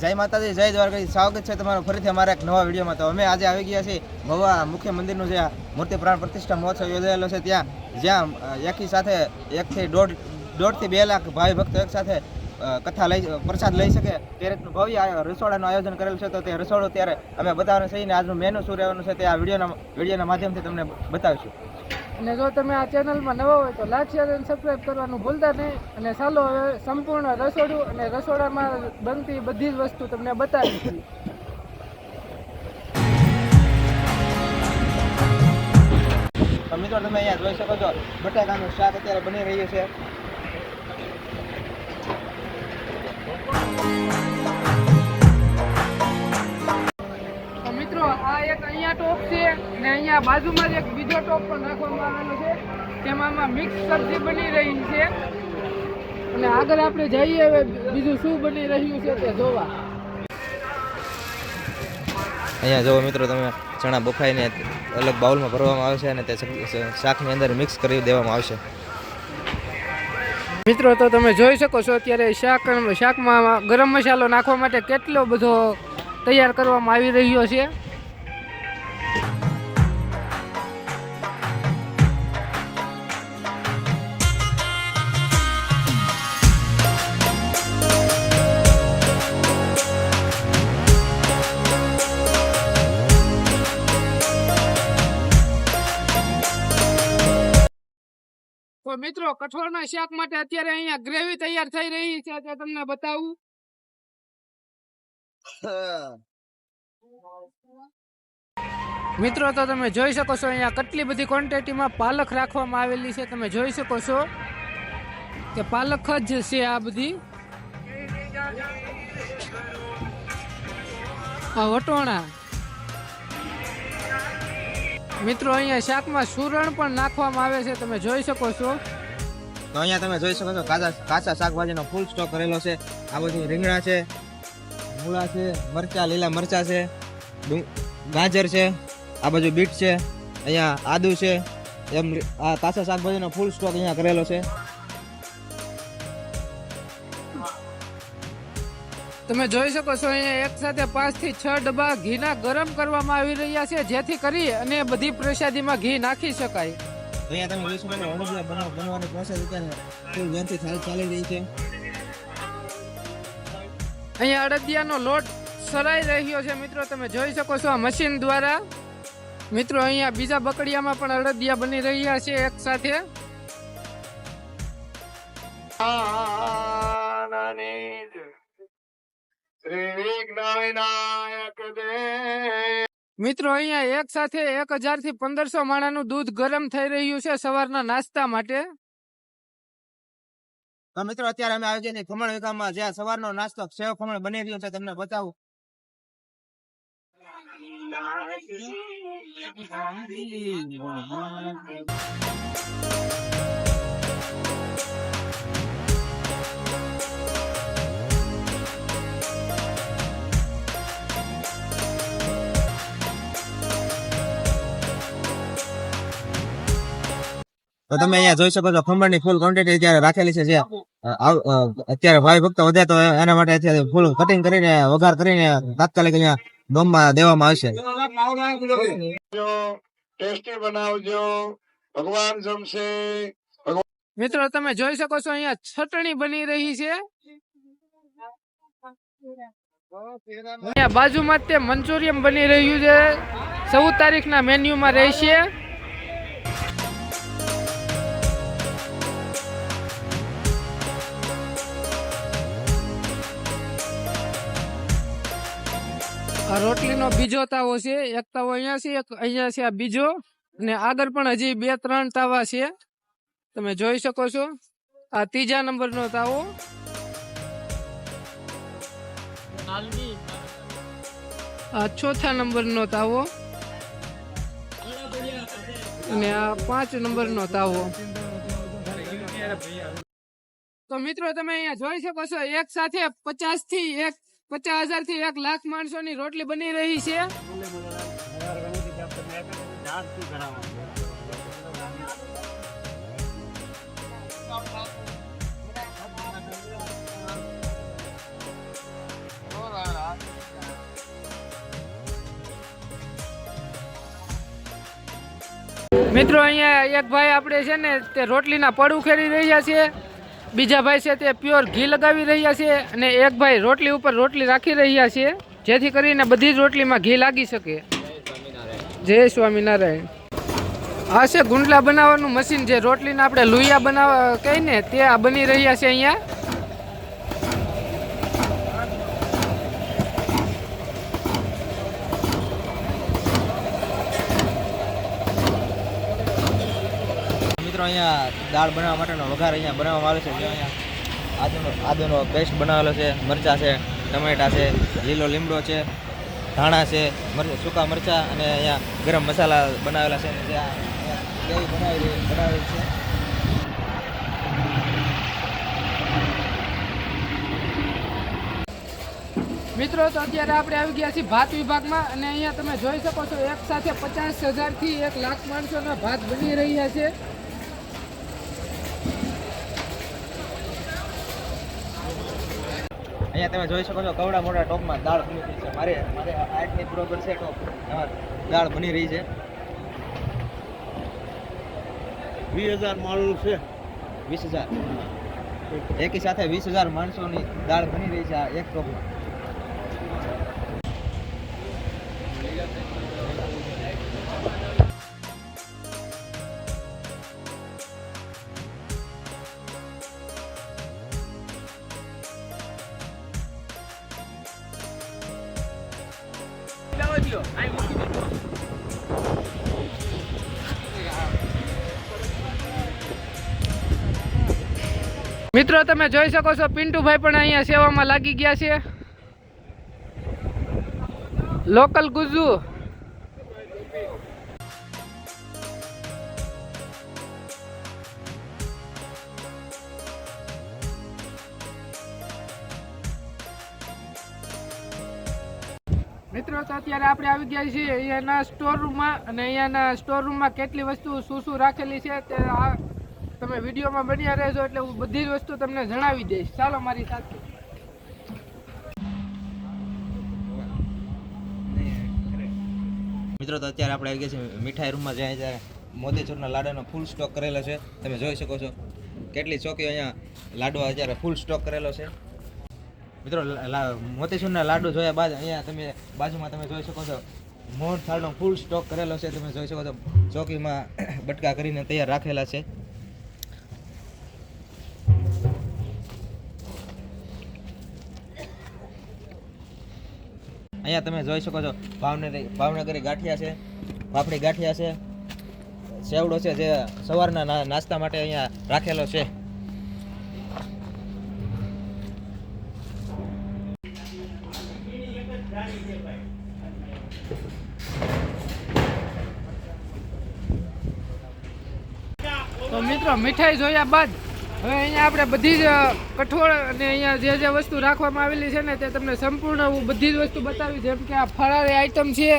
જય માતાજી, જય દ્વારકાજી સ્વાગત છે તમારો ફરીથી અમારા એક નવા વિડીયોમાં. તો અમે આજે આવી ગયા છીએ મહુવા મુખ્ય મંદિરનું જે મૂર્તિ પ્રાણ પ્રતિષ્ઠા મહોત્સવ યોજાયેલો છે ત્યાં. જ્યાં એકી સાથે એકથી દોઢ, દોઢથી બે લાખ ભાઈ ભક્તો એક સાથે કથા લઈ પ્રસાદ લઈ શકે તે રીતનું ભવ્ય રસોડાનું આયોજન કરેલું છે. તો તે રસોડું ત્યારે અમે બતાવવાનું છે ને આજનું મેનુ શું રહેવાનું છે તે આ વિડીયોના વિડીયોના માધ્યમથી તમને બતાવીશું. અને જો તમે આ ચેનલમાં નવા હોય તો લાઈક શેર અને સબસ્ક્રાઈબ કરવાનું ભૂલતા નહીં. અને ચાલો હવે સંપૂર્ણ રસોડું અને રસોડામાં બનતી બધી જ વસ્તુ તમને બતાવી છે તો મિત્રો તમે અહીંયા જોઈ શકો છો. બટાકાનું શાક અત્યારે બની રહ્યું છે. અને અહીંયા બાજુમાં જ એક બીજો ટોપ પણ નાખવામાં આવેલો છે. તેમાં મિક્સ સબ્જી બની રહી છે. અને આગળ આપણે જઈએ હવે બીજું શું બની રહ્યું છે તે જોવા. અહીંયા જુઓ મિત્રો તમે ચણા બફાઈને અલગ બાઉલમાં ભરવામાં આવે છે અને તે શાકની અંદર મિક્સ કરી દેવામાં આવશે. મિત્રો તો તમે જોઈ શકો છો અત્યારે શાક શાકમાં ગરમ મસાલો નાખવા માટે કેટલો બધો તૈયાર કરવામાં આવી રહ્યો છે. મિત્રો, કઠોળના શાક માટે અત્યારે અહીંયા ગ્રેવી તૈયાર થઈ રહી છે. તે તમને બતાવું. મિત્રો, તો તમે જોઈ શકો છો, અહીંયા કેટલી બધી ક્વોન્ટિટીમાં પાલક રાખવામાં આવેલી છે. તમે જોઈ શકો છો કે પાલક જ છે આ બધી. આ વટોણા. મિત્રો, અહીંયા શાકમાં સુરણ પણ નાખવામાં આવે છે. તમે જોઈ શકો છો. તો અહીંયા તમે જોઈ શકો છો કાચા કાચા શાકભાજીનો ફૂલ સ્ટોક કરેલો છે. આ બધી રીંગણા છે, મૂળા છે, મરચા, લીલા મરચા છે ગાજર છે, આ બાજુ બીટ છે, અહીંયા આદુ છે, એમ આ કાચા શાકભાજીનો ફૂલ સ્ટોક અહીંયા કરેલો છે. તમે જોઈ શકો છો અહીંયા એક સાથે પાંચથી છ ડબ્બા ઘીના ગરમ કરવામાં આવી રહ્યા છે, જેથી કરી અને બધી પ્રસાદીમાં ઘી નાખી શકાય. અહીંયા તમે જોઈ શકો છો અડદિયા બનાવ બનવાની પ્રોસેસ અત્યારે ફૂલ ઝડપથી ચાલી ચાલી રહી છે. અહીંયા અડદિયાનો લોટ સરાઈ રહ્યો છે મિત્રો. તમે જોઈ શકો છો આ મશીન દ્વારા. મિત્રો અહીંયા બીજા બકડિયામાં પણ અડદિયા બની રહ્યા છે એક સાથે. મિત્રો, અહીંયા એક સાથે એક હજારથી પંદરસો માણાનું દૂધ ગરમ થઈ રહ્યું છે સવારના નાસ્તા માટે. તો મિત્રો, અત્યારે અમે આવી ગયા ખમણ વિકામાં, જ્યાં સવારનો નાસ્તો સેવ ખમણ બની રહ્યો છે, તમને બતાવું. તો તમે અહીંયા જોઈ શકો છો ખમણની ફૂલ ક્વોન્ટિટી અત્યારે રાખેલી છે જે અત્યારે ભાઈ ભક્ત વધે તો એના માટે અત્યારે ફૂલ કટિંગ કરીને વઘાર કરીને તાત્કાલિક અહીંયા ડોમમાં દેવામાં આવશે. ટેસ્ટી બનાવજો ભગવાન જમશે. મિત્રો તમે જોઈ શકો છો અહીંયા ચટણી બની રહી છે. અહીંયા બાજુમાં તે મંચુરિયમ બની રહ્યું છે. ચૌદ તારીખના મેન્યુમાં રહેશે. રોટલીનો બીજો તાવો છે. એક તાવો અહીંયા છે, એક અહીંયા છે આ બીજો. અને આગળ પણ હજી બે, ત્રણ તાવા છે. તમે જોઈ શકો છો. આ ત્રીજા નંબરનો તાવો. આ ચોથા નંબરનો તાવો. અને આ પાંચ નંબરનો તાવો. તો મિત્રો તમે અહીંયા જોઈ શકો છો, એક સાથે પચાસથી એક પચાસ હજારથી એક લાખ માણસો ની રોટલી બની રહી છે. મિત્રો, અહીંયા એક ભાઈ આપણે છે ને તે રોટલીના પડ ઉખેરી રહ્યા છીએ. બીજા ભાઈ છે તે પ્યોર ઘી લગાવી રહ્યા છે અને એક ભાઈ રોટલી ઉપર રોટલી રાખી રહ્યા છે, જેથી કરીને બધી જ રોટલીમાં ઘી લાગી શકે. જય સ્વામિનારાયણ. આ છે ગુંડલા બનાવવાનું મશીન, જે રોટલીના આપણે લુઈયા બનાવવા કહીને તે આ બની રહ્યા છે અહીંયા. મિત્રો અહીંયા દાળ બનાવવા માટેનો વઘાર અહીંયા બનાવવામાં આવે છે. જે અહીંયા આદુનો આદુનો પેસ્ટ બનાવેલો છે. મરચાં છે, ટમેટા છે, લીલો લીમડો છે, ધાણા છે સૂકા મરચાં અને અહીંયા ગરમ મસાલા બનાવેલા છે. આ બનાવેલી બનાવેલી છે. મિત્રો, તો અત્યારે આપણે આવી ગયા છીએ ભાત વિભાગમાં અને અહીંયા તમે જોઈ શકો છો, એક સાથે પચાસ હજારથી એક લાખ માણસોના ભાત બની રહ્યા છે. અહીંયા તમે જોઈ શકો છો કવડા મોટા ટોપમાં દાળ બની રહી છે. મારે મારે આઠની બરોબર છે ટોપ. એમાં દાળ બની રહી છે. વીસ હજાર માણસ છે. વીસ હજાર. એકી સાથે વીસ હજાર માણસોની દાળ બની રહી છે આ એક ટોપમાં. મિત્રો તમે જોઈ શકો છો પિન્ટુભાઈ પણ અહીંયા સેવામાં લાગી ગયા છે. લોકલ ગુજુ મિત્રો, તો અત્યારે આપણે આવી ગયા છીએ અહીંયાના સ્ટોર રૂમમાં અને અહીંયાના સ્ટોર રૂમમાં કેટલી વસ્તુ શું શું રાખેલી છે તે આ તમે વિડીયોમાં બન્યા રહેજો એટલે હું બધી જ વસ્તુ તમને જણાવી દઈશ. ચાલો મારી સાથે. મિત્રો, તો અત્યારે આપણે આવી ગયા છીએ મીઠાઈ રૂમમાં જ્યાં ત્યારે મોતીચૂરના લાડાનો ફૂલ સ્ટોક કરેલો છે. તમે જોઈ શકો છો કેટલી ચોકીઓ અહીંયા લાડવા અત્યારે ફૂલ સ્ટોક કરેલો છે. મિત્રો મોતીચૂરના લાડુ જોયા બાદ અહીંયા તમે બાજુમાં તમે જોઈ શકો છો, મોહન થાળનો ફૂલ સ્ટોક કરેલો છે, તમે જોઈ શકો છો, ચોકીમાં બટકા કરીને તૈયાર રાખેલા છે. અહીંયા તમે જોઈ શકો છો, ભાવનગરી ભાવનગરી ગાંઠિયા છે ફાફડી ગાંઠિયા છે, સેવડો છે જે સવારના નાસ્તા માટે અહીંયા રાખેલો છે. તો મિત્રો મીઠાઈ જોયા બાદ હવે અહીંયા આપણે બધી જ કઠોળ અને અહીંયા જે જે વસ્તુ રાખવામાં આવેલી છે ને તે તમને સંપૂર્ણ હું બધી જ વસ્તુ બતાવી જેમ કે આ ફરાળી આઈટમ છે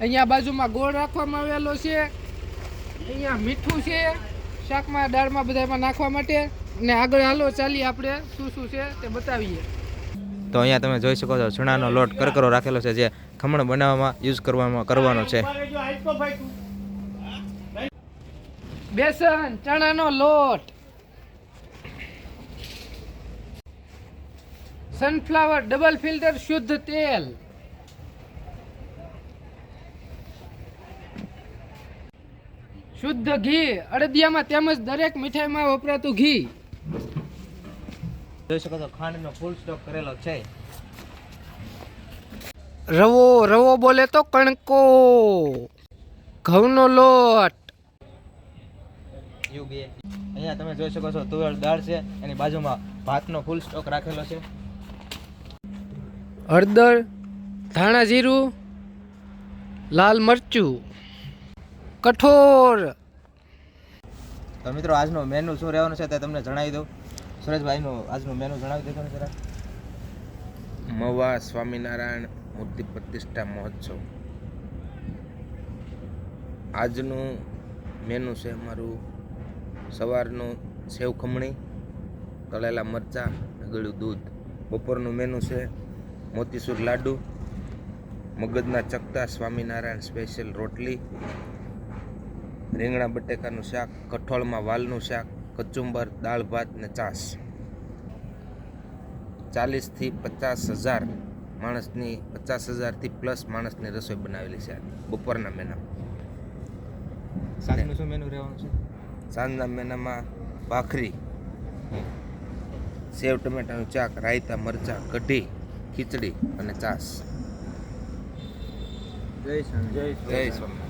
અહીંયા બાજુમાં ગોળ રાખવામાં આવેલો છે અહીંયા મીઠું છે શાકમાં દાળમાં બધામાં નાખવા માટે. અને આગળ હાલો ચાલીએ આપણે શું શું છે તે બતાવીએ. તો અહીંયા તમે જોઈ શકો છો ચણાનો લોટ કરકરો રાખેલો છે જે ખમણ બનાવવામાં યુઝ કરવામાં કરવાનો છે. બેસન ચણાનો લોટ. સનફ્લાવર ડબલ ફિલ્ટર શુદ્ધ તેલ. શુદ્ધ ઘી. અડદિયામાં તેમજ દરેક મીઠાઈમાં વપરાતું ઘી. જોઈ શકો છો ખાંડનો ફૂલ સ્ટોક કરેલો છે. રવો રવો બોલે તો કણકો. ઘઉંનો લોટ. યુ બે અહીંયા તમે જોઈ શકો છો તુવેર દાળ છે એની બાજુમાં ભાતનો ફૂલ સ્ટોક રાખેલો છે. હળદર ધાણા જીરું લાલ મરચું કઠોળ. તો મિત્રો આજનો મેનુ શું રહેવાનું છે તે તમને જણાવી દઉં. સુરેશભાઈનું આજનું મેનુ જણાવી દેજો ને જરા. મવા સ્વામિનારાયણ મૂર્તિ પ્રતિષ્ઠા મહોત્સવ. આજનું મેનુ છે અમારું સવારનું સેવ ખમણી, તળેલા મરચાં ગળ્યું દૂધ. બપોરનું મેનુ છે મોતીસૂર લાડુ, મગજના ચકતા સ્વામિનારાયણ સ્પેશિયલ રોટલી, રીંગણા બટેકાનું શાક, કઠોળમાં વાલનું શાક, કચુંબર, દાળ ભાત ને ચાસ ચાલીસથી પચાસ હજાર માણસની, પચાસ હજારથી પ્લસ માણસની રસોઈ બનાવેલી છે બપોરના મેના સાંજનું શું મેનુ રહેવાનું છે? સાંજના મહિનામાં ભાખરી સેવ ટમેટાનું ચાક રાયતા મરચાં કઢી ખીચડી અને ચાસ જય જય જય સ્વામી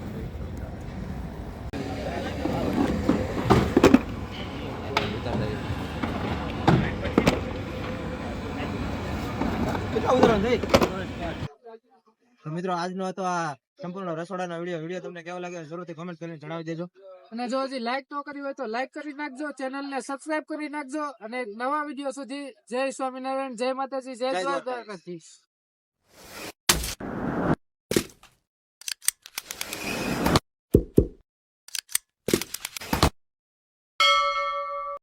તો મિત્રો આજનો હતો આ સંપૂર્ણ રસોડાનો વીડિયો. વીડિયો તમને કેવો લાગ્યો જરૂરથી કોમેન્ટ કરીને જણાવી દેજો. અને જો હજી લાઈક ન કરી હોય તો લાઈક કરી નાખજો ચેનલ ને સબસ્ક્રાઇબ કરી નાખજો અને નવા વીડિયો સુધી જય સ્વામિનારાયણ જય માતાજી જય જય દ્વારકાધીશ.